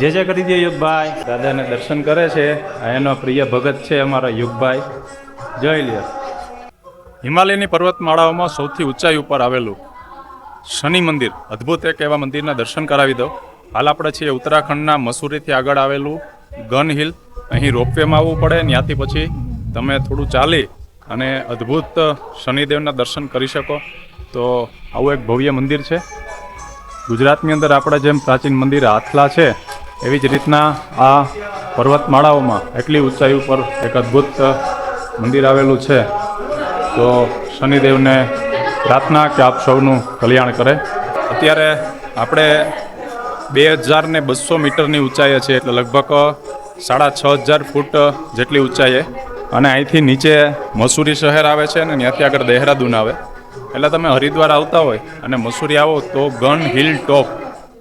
જે જે કરી દે યુગભાઈ. દાદાને દર્શન કરે છે. એનો પ્રિય ભગત છે અમારા યુગભાઈ. જોઈ લ્યો. હિમાલયની પર્વતમાળાઓમાં સૌથી ઊંચાઈ ઉપર આવેલું શનિ મંદિર. અદ્ભુત એક એવા મંદિરના દર્શન કરાવી દો. હાલ આપણે છીએ ઉત્તરાખંડના મસૂરીથી આગળ આવેલું ગન હિલ. અહીં રોપવેમાં આવવું પડે. ત્યાંથી પછી તમે થોડું ચાલી અને અદ્ભુત શનિદેવના દર્શન કરી શકો. તો આવું એક ભવ્ય મંદિર છે. ગુજરાતની અંદર આપણે જેમ પ્રાચીન મંદિર આથલા છે. એવી જ રીતના આ પર્વતમાળાઓમાં એટલી ઊંચાઈ ઉપર એક અદ્ભુત મંદિર આવેલું છે. તો શનિદેવને પ્રાર્થના કે આપ સૌનું કલ્યાણ કરે. અત્યારે આપણે બે હજાર ને બસો મીટરની ઊંચાઈએ છે એટલે લગભગ સાડા છ હજાર ફૂટ જેટલી ઊંચાઈએ. અને અહીંથી નીચે મસૂરી શહેર આવે છે અને ત્યાંથી આગળ દહેરાદૂન આવે. એટલે તમે હરિદ્વાર આવતા હોય અને મસૂરી આવો તો ગન હિલ ટોપ.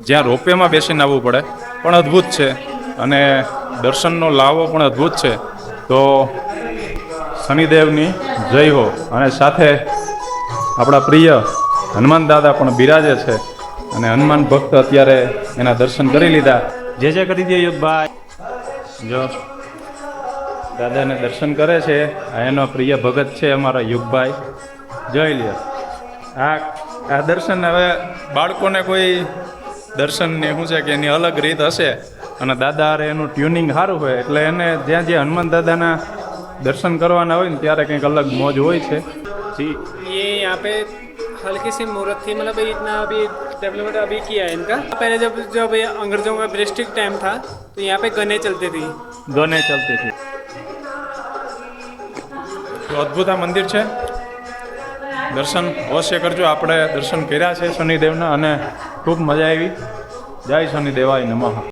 જ્યાં રોપવેમાં બેસીને આવવું પડે. પણ અદ્ભુત છે. અને દર્શનનો લાવો પણ અદ્ભુત છે. તો શનિદેવની જય હો. અને સાથે આપણા પ્રિય હનુમાન દાદા પણ બિરાજે છે. અને હનુમાન ભક્ત અત્યારે એના દર્શન કરી લીધા. જે જે કરી દે યુગભાઈ જો દાદાને દર્શન કરે છે. આ એનો પ્રિય ભગત છે અમારા યુગભાઈ. જોઈ લ્યો. આ આ દર્શન હવે બાળકોને કોઈ દર્શનની શું છે કે એની અલગ રીત હશે અને દાદા હારે એનું ટ્યુનિંગ સારું હોય એટલે એને જ્યાં જ્યાં હનુમાન દાદાના દર્શન કરવાના હોય ને ત્યારે કંઈક અલગ મોજ હોય છે જી ये यहाँ पे हल्की सी मुहूर्त थी मतलब इतना अभी डेवलपमेंट अभी किया है इनका पहले जब जब ये अंग्रेजों का ब्रिस्टिक टाइम था तो यहाँ पे गने चलती थी ગને ચલતી હતી તો અદ્ભુત આ મંદિર છે દર્શન અવશ્ય કરજો. આપણે દર્શન કર્યા છે શનિદેવના અને ખૂબ મજા આવી. જય શનિદેવાય નમઃ.